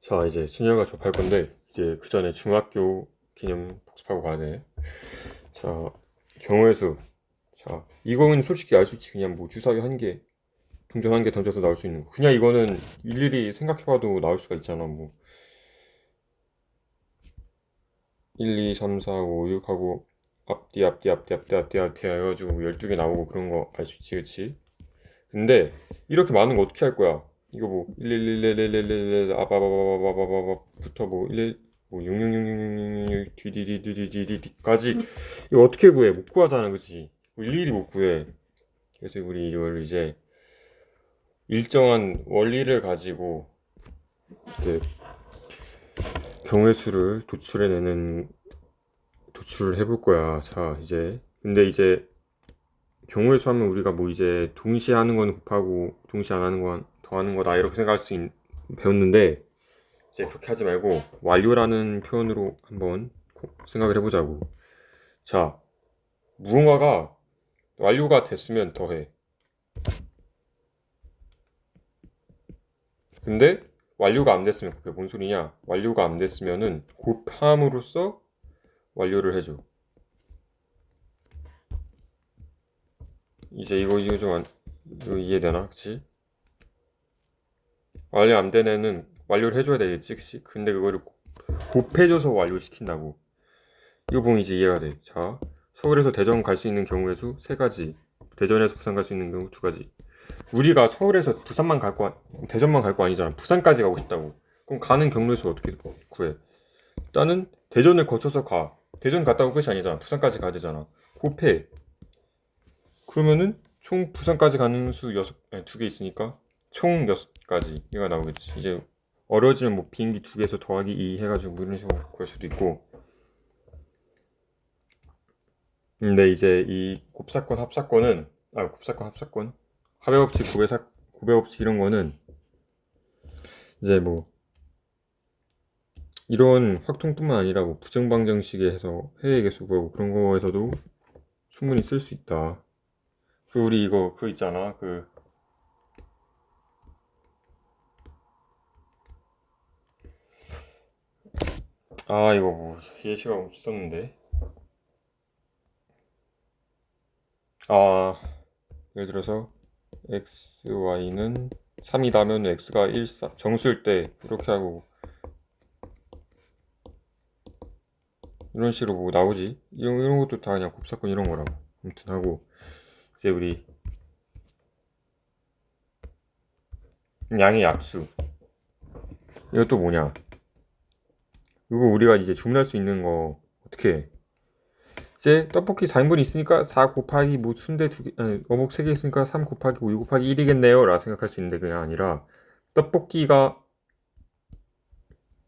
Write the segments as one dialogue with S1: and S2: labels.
S1: 자, 이제 준혁이가 접할 건데, 이제 그 전에 중학교 기념 복습하고 가야 돼. 자, 경우의 수. 자, 이거는 솔직히 알 수 있지. 그냥 뭐 주사위 한 개, 동전 한 개 던져서 나올 수 있는 거. 그냥 이거는 일일이 생각해봐도 나올 수가 있잖아. 뭐. 1, 2, 3, 4, 5, 6 하고, 앞뒤, 앞뒤, 앞뒤, 앞뒤, 앞뒤, 앞뒤 해가지고 12개 나오고 그런 거 알 수 있지, 그치? 근데, 이렇게 많은 거 어떻게 할 거야? 이거 뭐, 1, 1, 1, 1, 1, 1, 1, 1, 아바바바바바바바부터 뭐, 1, 1, 뭐, 6, 6, 6, 6, 6, 6, 6, 디디디디디디디까지, 이거 어떻게 구해? 못 구하잖아, 그치? 일일이 못 구해. 그래서 우리 이걸 이제, 일정한 원리를 가지고, 이제, 경우의 수를 도출해내는, 도출을 해볼 거야. 자, 이제, 근데 이제, 경우의 수 하면 우리가 뭐 이제 동시에 하는 건 곱하고 동시에 안 하는 건 더하는 거다 이렇게 생각할 수 있, 배웠는데 이제 그렇게 하지 말고 완료라는 표현으로 한번 고- 생각을 해보자고. 자, 무언가가 완료가 됐으면 더해. 근데 완료가 안 됐으면 그게 뭔 소리냐? 완료가 안 됐으면은 곱함으로써 완료를 해줘. 이제 이거 이거 좀 안, 이거 이해되나? 그치? 완료 안 된 애는 완료를 해줘야 되겠지, 그치? 근데 그거를 곱- 곱해줘서 완료시킨다고. 이거 보면 이제 이해가 돼. 자, 서울에서 대전 갈 수 있는 경우의 수 세 가지. 대전에서 부산 갈 수 있는 경우 두 가지. 우리가 서울에서 부산만 갈 거, 대전만 갈 거 아니잖아. 부산까지 가고 싶다고. 그럼 가는 경로의 수 어떻게 구해? 일단은 대전을 거쳐서 가. 대전 갔다고 끝이 아니잖아. 부산까지 가야 되잖아. 곱해. 그러면은 총 부산까지 가는 수 여섯 두개 있으니까 총 여섯 가지 얘가 나오겠지. 이제 어려워지면 뭐 비행기 두 개에서 더하기 2 해가지고 뭐 이런 식으로 구할 수도 있고. 근데 이제 이 곱사건 합사건은 아 곱사건 합사건 합의 법칙 고배사 고배 법칙 이런 거는 이제 뭐 이런 확통뿐만 아니라 뭐 부정방정식에 해서 해외 개수 구하고 그런 거에서도 충분히 쓸 수 있다. 그 우리 이거 그 있잖아 그 아 이거 뭐 예시가 있었는데. 아 예를 들어서 x, y는 3이다면 x가 1, 4 정수일 때 이렇게 하고. 이런 식으로 뭐 나오지? 이런, 이런 것도 다 그냥 곱사건 이런 거라고. 아무튼 하고. 이제 우리 양의 약수. 이것도 뭐냐 이거 우리가 이제 주문할 수 있는 거 어떻게 해? 이제 떡볶이 4인분 있으니까 4 곱하기 뭐 순대 두 개, 아니, 어묵 3개 있으니까 3 곱하기 5, 2 곱하기 1이겠네요 라고 생각할 수 있는데 그게 아니라 떡볶이가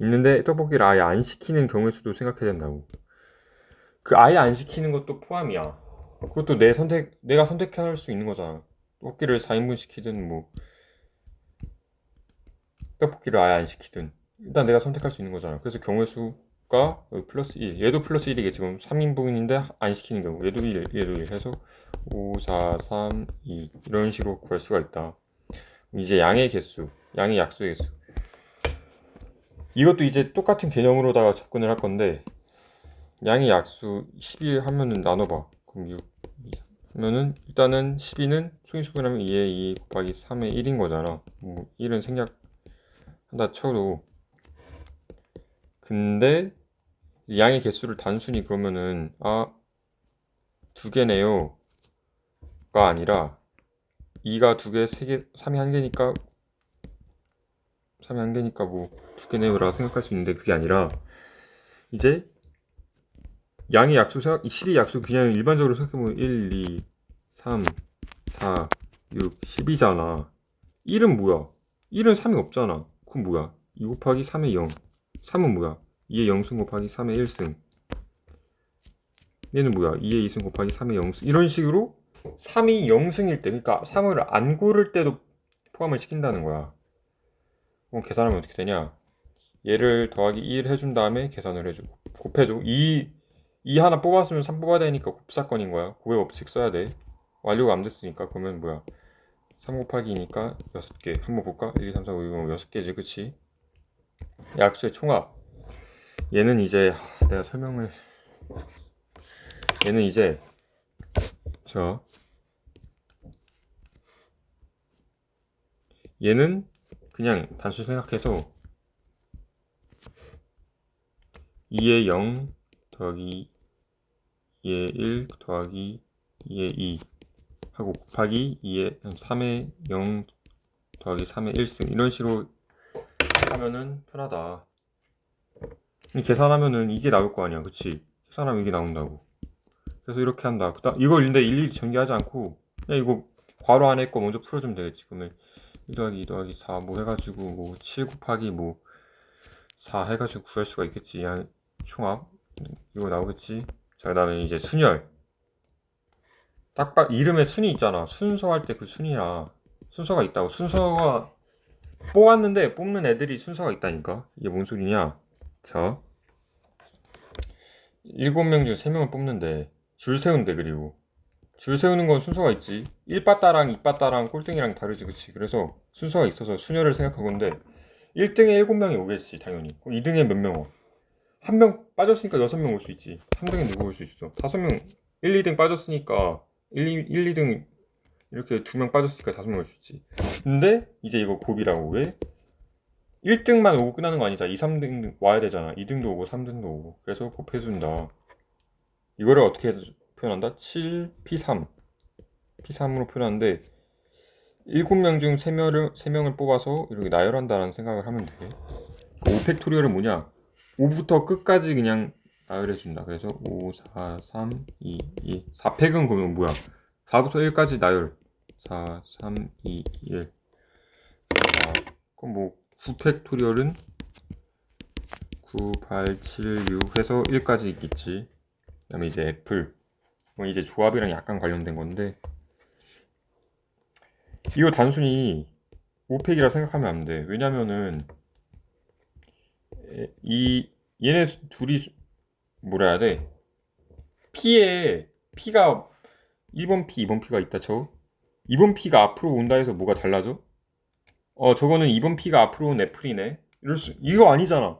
S1: 있는데 떡볶이를 아예 안 시키는 경우의 수도 생각해야 된다고. 그 아예 안 시키는 것도 포함이야. 그것도 내 선택, 내가 선택할 수 있는 거잖아. 떡볶이를 4인분 시키든 뭐 떡볶이를 아예 안 시키든 일단 내가 선택할 수 있는 거잖아 그래서 경우의 수가 플러스 1 얘도 플러스 1이겠지 지금 3인분인데 안 시키는 경우. 얘도 1 얘도 1 해서 5 4 3 2 이런 식으로 구할 수가 있다. 이제 양의 개수 양의 약수의 개수. 이것도 이제 똑같은 개념으로다가 접근을 할 건데 양의 약수 12 하면은 나눠봐. 그럼 6 하면은 일단은 12는 소인수분하면 2에 2 곱하기 3의 1인 거잖아. 뭐 1은 생략한다 쳐도 근데 양의 개수를 단순히 그러면은 아 두 개네요가 아니라 2가 두 개, 세 개, 3이 한 개니까 3이 한 개니까 뭐 두 개네요라고 생각할 수 있는데 그게 아니라 이제 양의 약수 생각 12 약수 그냥 일반적으로 생각해보면 1, 2, 3, 4, 6, 10이잖아 1은 뭐야? 1은 3이 없잖아 그럼 뭐야? 2 곱하기 3의 0 3은 뭐야? 2의 0승 곱하기 3의 1승. 얘는 뭐야? 2의 2승 곱하기 3의 0승. 이런 식으로 3이 0승일 때 그러니까 3을 안 고를 때도 포함을 시킨다는 거야. 그럼 계산하면 어떻게 되냐? 얘를 더하기 1 해준 다음에 계산을 해줘. 곱해줘. 2, 2 하나 뽑았으면 3 뽑아야 되니까 곱사건인 거야. 곱의 법칙 써야 돼. 완료가 안 됐으니까 그러면 뭐야? 3 곱하기 2니까 6개. 한번 볼까? 1, 2, 3, 4, 5, 6, 6개지. 그치? 약수의 총합. 얘는 이제 하, 내가 설명을 얘는 이제 저 얘는 그냥 단순히 생각해서 2의 0 더하기 2의 1 더하기 2의 2 하고 곱하기 2의 3의 0 더하기 3의 1승 이런 식으로 하면은 편하다. 이 계산하면은 이게 나올 거 아니야, 그치? 계산하면 이게 나온다고. 그래서 이렇게 한다. 그다음 이걸 근데 일일이 전개하지 않고 그냥 이거 괄호 안에 거 먼저 풀어주면 되겠지. 그러면 1 더하기 2 더하기 4 뭐 해가지고 뭐 7 곱하기 뭐 4 해가지고 구할 수가 있겠지. 양 총합 이거 나오겠지. 자 그다음에 이제 순열. 딱 봐, 이름에 순이 있잖아. 순서 할 때 그 순이야. 순서가 있다고. 순서가 뽑았는데 뽑는 애들이 순서가 있다니까. 이게 뭔 소리냐? 자, 일곱 명 중 세 명을 뽑는데 줄 세운대 그리고 줄 세우는 건 순서가 있지. 1빠따랑 2빠따랑 꼴등이랑 다르지, 그치? 그래서 순서가 있어서 순열을 생각하건데 1등에 7명이 오겠지, 당연히. 그럼 2등에 몇 명 와? 한 명 빠졌으니까 6명 올 수 있지. 3등에 누구 올 수 있어? 5명, 1, 2등 빠졌으니까 1, 2, 1 2등 이렇게 두 명 빠졌으니까 5명 올수 있지. 근데 이제 이거 곱이라고 왜? 1등만 오고 끝나는 거 아니잖아. 2, 3등 와야 되잖아. 2등도 오고 3등도 오고. 그래서 곱해준다. 이거를 어떻게 표현한다? 7, P3. P3으로 표현하는데 7명 중 3명을, 3명을 뽑아서 이렇게 나열한다는 생각을 하면 돼. 그 5팩토리얼은 뭐냐? 5부터 끝까지 그냥 나열해준다. 그래서 5, 4, 3, 2, 2. 4팩은 그러면 뭐야? 4부터 1까지 나열. 4, 3, 2, 1. 자, 그럼 뭐 9팩토리얼은 9, 8, 7, 6 해서 1까지 있겠지. 그 다음에 이제 애플. 뭐 이제 조합이랑 약간 관련된 건데 이거 단순히 5팩이라 생각하면 안 돼. 왜냐면은 에, 이 얘네 수- 둘이 수- 뭐라 해야 돼? P에 P가 1번피, 2번피가 있다 쳐. 2번피가 앞으로 온다 해서 뭐가 달라져? 어, 저거는 2번피가 앞으로 온 애플이네. 이럴 수, 이거 아니잖아.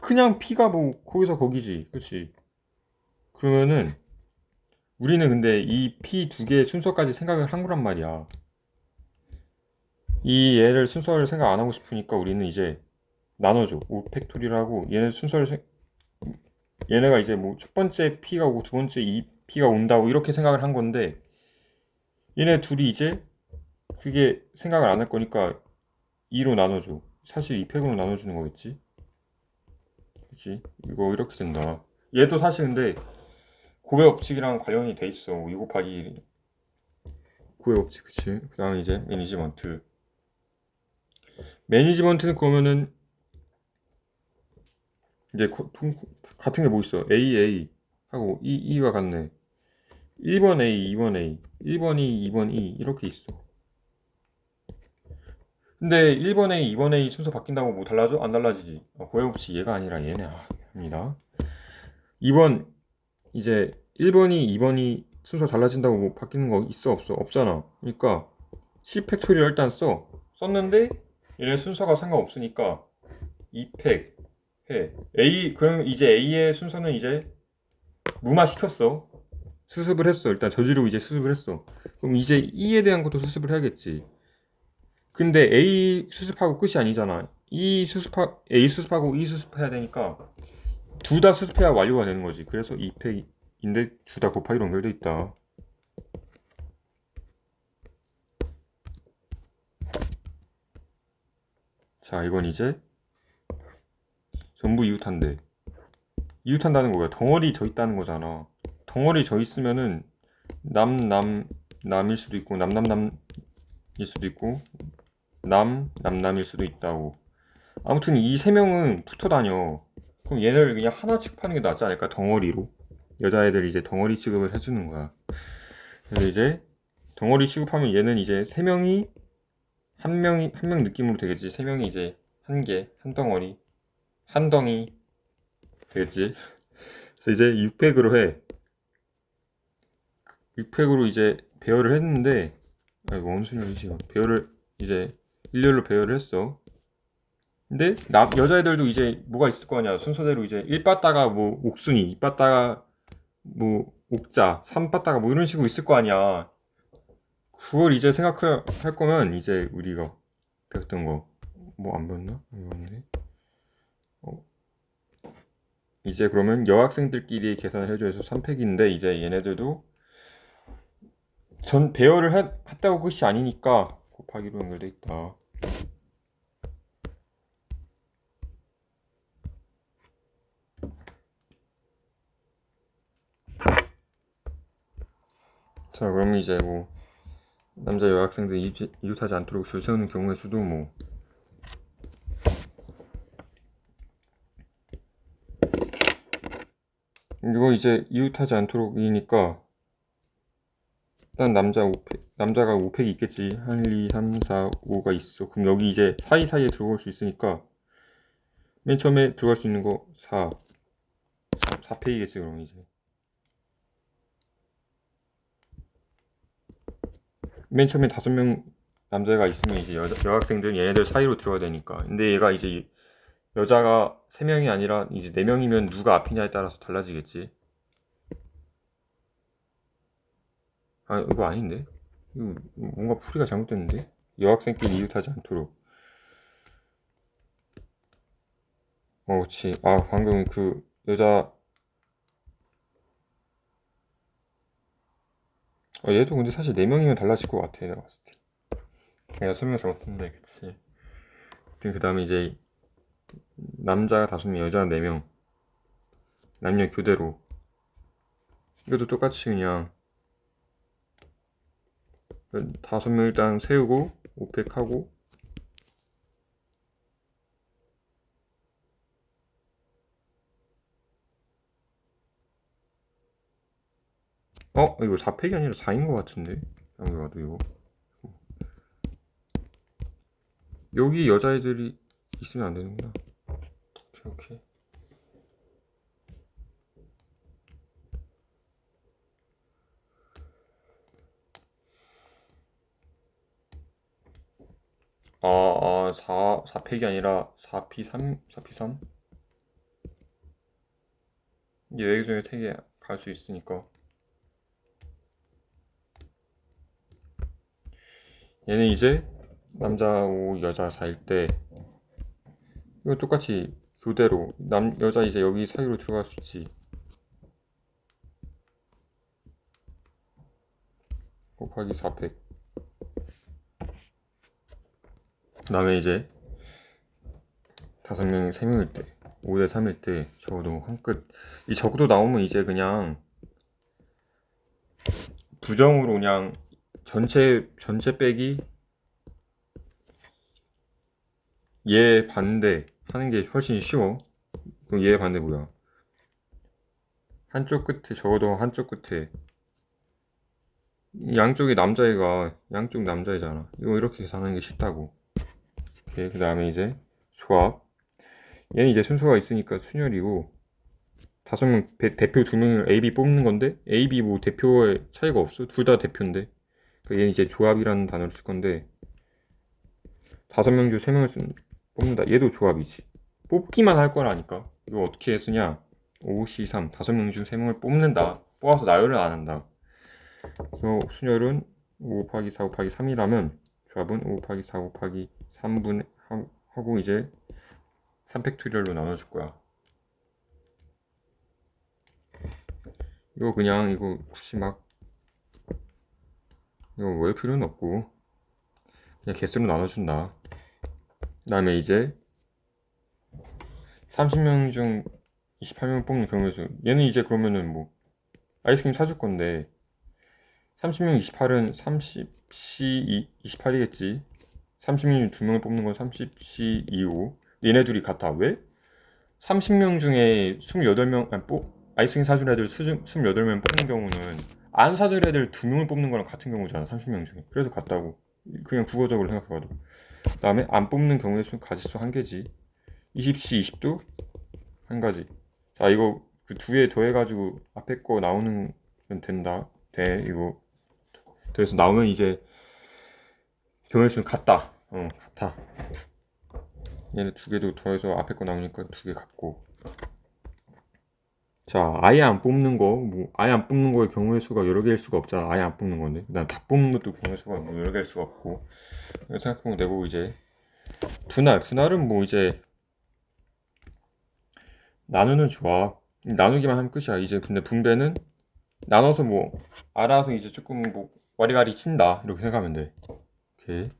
S1: 그냥 피가 뭐, 거기서 거기지. 그치? 그러면은, 우리는 근데 이피두 개의 순서까지 생각을 한 거란 말이야. 이 얘를 순서를 생각 안 하고 싶으니까 우리는 이제 나눠줘. 5팩토리라고 얘네 순서를 생... 얘네가 이제 뭐 첫 번째 피가 오고, 두 번째 2 비가 온다고 이렇게 생각을 한 건데 얘네 둘이 이제 그게 생각을 안 할 거니까 2로 나눠줘. 사실 2팩으로 나눠주는 거겠지? 그치? 이거 이렇게 된다. 얘도 사실 근데 고배 법칙이랑 관련이 돼 있어. 2 곱하기 1 고배 법칙, 그치? 그 다음에 이제 매니지먼트. 매니지먼트는 그러면은 이제 같은 게 뭐 있어? AA, 하고 E, E가 같네. 1번 A, 2번 A, 1번 E, 2번 E 이렇게 있어. 근데 1번 A, 2번 A 순서 바뀐다고 뭐 달라져? 안 달라지지. 어, 고해법칙 얘가 아니라 얘네. 아, 합니다. 2번 이제 1번이 2번이 순서 달라진다고 뭐 바뀌는 거 있어 없어? 없잖아. 그러니까 C 팩토리를 일단 써. 썼는데 얘네 순서가 상관없으니까 2팩 해. A 그럼 이제 A의 순서는 이제 무마 시켰어. 수습을 했어. 일단 저지로 이제 수습을 했어. 그럼 이제 E에 대한 것도 수습을 해야겠지. 근데 A 수습하고 끝이 아니잖아. E 수습하 A 수습하고 E 수습해야 되니까 둘 다 수습해야 완료가 되는 거지. 그래서 2팩인데 둘 다 곱하기로 연결돼 있다. 자, 이건 이제 전부 이웃한데 이웃한다는 거야. 덩어리 져 있다는 거잖아. 덩어리 져 있으면은 남, 남, 남일 수도 있고 남, 남, 남일 수도 있고 남, 남, 남일 수도 있다고. 아무튼 이 세 명은 붙어 다녀. 그럼 얘네를 그냥 하나 취급하는 게 낫지 않을까? 덩어리로. 여자애들 이제 덩어리 취급을 해주는 거야. 그래서 이제 덩어리 취급하면 얘는 이제 세 명이 한 명이 한 명 느낌으로 되겠지. 세 명이 이제 한 개, 한 덩어리, 한 덩이 되겠지. 그래서 이제 6팩으로 해. 6팩으로 이제 배열을 했는데, 아이고 원순이지 배열을 이제 일렬로 배열을 했어. 근데 남 여자애들도 이제 뭐가 있을 거 아니야 순서대로 이제 1 빠따가 뭐 옥순이 2 빠따가 뭐 옥자 3 빠따가 뭐 이런 식으로 있을 거 아니야 그걸 이제 생각할 할 거면 이제 우리가 배웠던 거 뭐 안 배웠나? 안 배웠네. 어. 이제 그러면 여학생들끼리 계산을 해줘서 3팩인데 이제 얘네들도 전 배열을 하, 했다고 끝이 아니니까 곱하기로 연결돼 있다. 자, 그럼 이제 뭐 남자 여학생들 이웃, 이웃하지 않도록 줄 세우는 경우의 수도 뭐 이거 이제 이웃하지 않도록 이니까 일단 남자 5팩, 남자가 5팩이 있겠지. 1, 2, 3, 4, 5가 있어. 그럼 여기 이제 사이사이에 들어올 수 있으니까 맨 처음에 들어갈 수 있는 거 4. 4, 4팩이겠지, 그럼 이제. 맨 처음에 다섯 명 남자가 있으면 이제 여, 여학생들은 얘네들 사이로 들어야 되니까. 근데 얘가 이제 여자가 세 명이 아니라 이제 네 명이면 누가 앞이냐에 따라서 달라지겠지. 아 이거 아닌데? 이거 뭔가 풀이가 잘못됐는데? 여학생끼리 이웃하지 않도록. 어, 그렇지. 아 방금 그 여자 어, 얘도 근데 사실 네 명이면 달라질 것 같아 내가 봤을 때. 내가 설명 잘못했는데 그치. 그 다음에 이제 남자가 다섯 명, 여자 네 명. 남녀 교대로. 이것도 똑같이 그냥 다섯 명 일단 세우고 오펙 하고 어? 이거 4팩이 아니라 4인 것 같은데 아무리 봐도 이거 여기 여자애들이 있으면 안 되는구나. 오케이 오케이 아, 아, 4, 4팩이 아니라 4P3, 4P3? 이게 4개 중에 3개 갈 수 있으니까. 얘는 이제 남자 5, 여자 4일 때 이거 똑같이 교대로. 남 여자 이제 여기 사이로 들어갈 수 있지. 곱하기 4팩 그 다음에 이제 다섯 명, 세 명일 때 5대 3일 때 적어도 한끗 이 적어도 나오면 이제 그냥 부정으로 그냥 전체 전체 빼기? 얘 반대 하는 게 훨씬 쉬워. 그럼 얘 반대 뭐야? 한쪽 끝에 적어도 한쪽 끝에 양쪽이 남자애가 양쪽 남자애잖아. 이거 이렇게 계산하는 게 쉽다고. 오케이 그 다음에 이제 조합. 얘는 이제 순서가 있으니까 순열이고 다섯 명 대표 두 명을 A, B 뽑는 건데 A, B 뭐 대표의 차이가 없어. 둘 다 대표인데. 그러니까 얘는 이제 조합이라는 단어를 쓸 건데 다섯 명 중 세 명을 쓴 뽑는다. 얘도 조합이지. 뽑기만 할 거라니까. 이거 어떻게 쓰냐? 5, C, 3 다섯 명 중 세 명을 뽑는다. 뽑아서 나열을 안 한다. 그래서 순열은 5 곱하기 4 곱하기 3이라면 조합은 5 곱하기 4 곱하기 3분 하고 이제 3팩토리얼로 나눠줄 거야. 이거 그냥 이거 굳이 막 이거 왜 필요는 없고 그냥 개수로 나눠준다. 그 다음에 이제 30명 중 28명 뽑는 경우에 수 얘는 이제 그러면은 뭐 아이스크림 사줄 건데 30명 28은 30C 28이겠지. 30명 중 2명을 뽑는 건 30C 2고 얘네 둘이 같아. 왜? 30명 중에 28명 아니, 뽑 아이스크림 사줄 애들 28명 뽑는 경우는 안 사줄 애들 2명을 뽑는 거랑 같은 경우잖아 30명 중에. 그래서 같다고. 그냥 국어적으로 생각해봐도 그 다음에 안 뽑는 경우의 수 가지수 한 개지. 20C 20도 한 가지. 자 이거 그 두 개 더해가지고 앞에 거 나오는 면 된다. 돼 이거. 그래서 나오면 이제 경우의 수는 같다. 어 같아. 얘네 두 개도 더해서 앞에 거 나오니까 두개 갖고 자 아예 안 뽑는 거 뭐 아예 안 뽑는 거의 경우의 수가 여러 개일 수가 없잖아. 아예 안 뽑는 건데. 그다음 다 뽑는 것도 경우의 수가 뭐 여러 개일 수가 없고. 생각해보면 되고 이제 분할 분할은 뭐 이제 나누는 좋아. 나누기만 하면 끝이야. 이제 근데 분배는 나눠서 뭐 알아서 이제 조금 뭐 와리가리 친다. 이렇게 생각하면 돼. 오케이